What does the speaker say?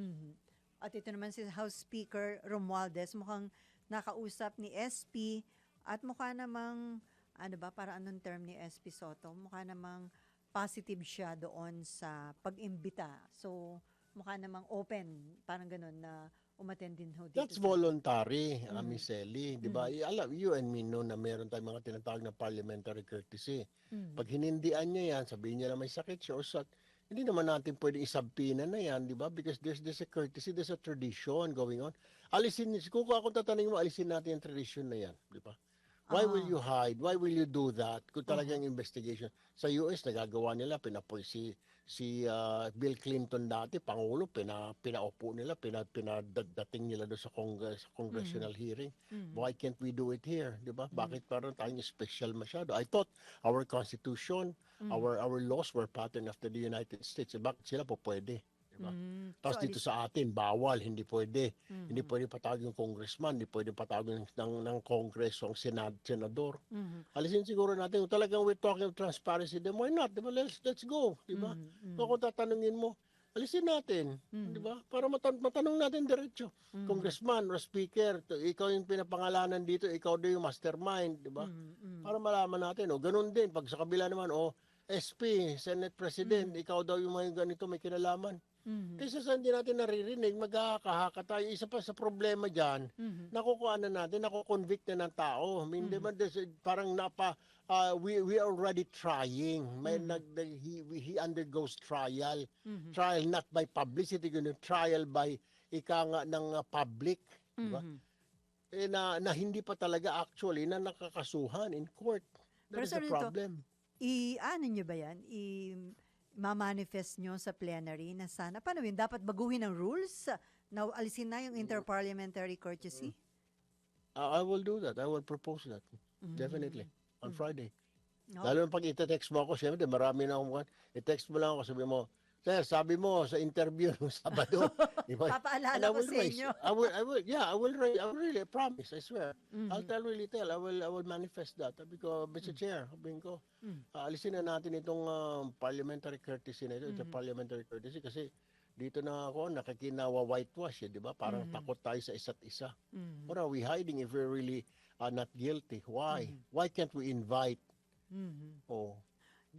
Mhm. At ito naman si House Speaker Romualdez, mukhang nakausap ni SP at mukha namang, ano ba, para anong term ni SP Soto, mukha namang positive siya doon sa pag-imbita. So, mukha namang open, parang ganun, na umattend din ho dito. That's sa- voluntary, uh, Mm. Miss Ellie. Di ba? I- Alam, you and me know na meron tayong mga tinatawag na parliamentary courtesy. Mm. Pag hinindian niya yan, sabihin niya na may sakit siya or sak, hindi naman natin pwede isabpina na yan, di ba? Because there's, there's a courtesy, there's a tradition going on. Alisin, kung ako tatanungin mo, alisin natin yung tradition na yan, di ba? Why will Ah. you hide? Why will you do that? Kung talagang investigation. Sa US, nagagawa nila, pinapoy si, si ah, Bill Clinton dati, Pangulo, pina, pinaupo nila, pina, pinadating nila doon sa, Congress, sa congressional hearing. Why can't we do it here? Di ba? Bakit parang tayong special masyado? I thought our constitution, our our laws were patterned after the United States. Eh, Bakit sila po pwede? Di ba? Mm. Tapos So, dito sa atin, bawal, hindi pwede. Hindi pwede patawag yung congressman, hindi pwede patawag ng, ng, ng kongreso ang senad, senador. Mhm. Alisin siguro natin, kung talagang we're talking of transparency, then why not? Di ba? Let's, let's go. Di ba? So kung tatanungin mo, alisin natin. Di ba? Para matan- matanong natin diretso. Congressman or speaker, to, ikaw yung pinapangalanan dito, ikaw daw yung mastermind. Di ba? Para malaman natin. O ganun din, pag sa kabila naman, o SP, Senate President, ikaw daw yung may ganito, may kinalaman. Mhm. Kaysa sa hindi natin naririnig, magkakahaka tayo. Isa pa sa problema dyan, Mhm. nakukuha na natin, nakukonvict na ng tao. I mean, di ba, there's a- parang napa, uh, we, we are already trying. May nag, nag- he, he undergoes trial. Trial not by publicity, kundi trial by ika nga ng uh, public. Di ba? Mhm. Eh, na, na hindi pa talaga actually na nakakasuhan in court. Pero That is sir, the ito, problem. I, ano nyo ba yan? I, ma-manifest nyo sa plenary na sana, paano yun? Dapat baguhin ang rules? Na alisin na yung interparliamentary courtesy? Uh, I will do that. I will propose that. Definitely. On Friday. No? Lalo pag ite-text mo ako, siyempre marami na akong i-text mo lang ako, sabi mo, Sir, sabi mo sa interview nung Sabado. di ba? Papaalala ko sa inyo. I will, I will, yeah, I will, I will really, I promise, I swear. Mm-hmm. I'll tell, really tell, I will, I will manifest that. Sabi ko, Mr. Chair, sabihin ko, Mm. alisin na natin itong um, parliamentary courtesy na ito, ito Mm-hmm. parliamentary courtesy, kasi dito na ako, nakikinawa whitewash, eh, di ba? Parang Mm-hmm. takot tayo sa isa't isa. What are we hiding if we're really uh, not guilty? Why? Mm-hmm. Why can't we invite Mhm. Oh,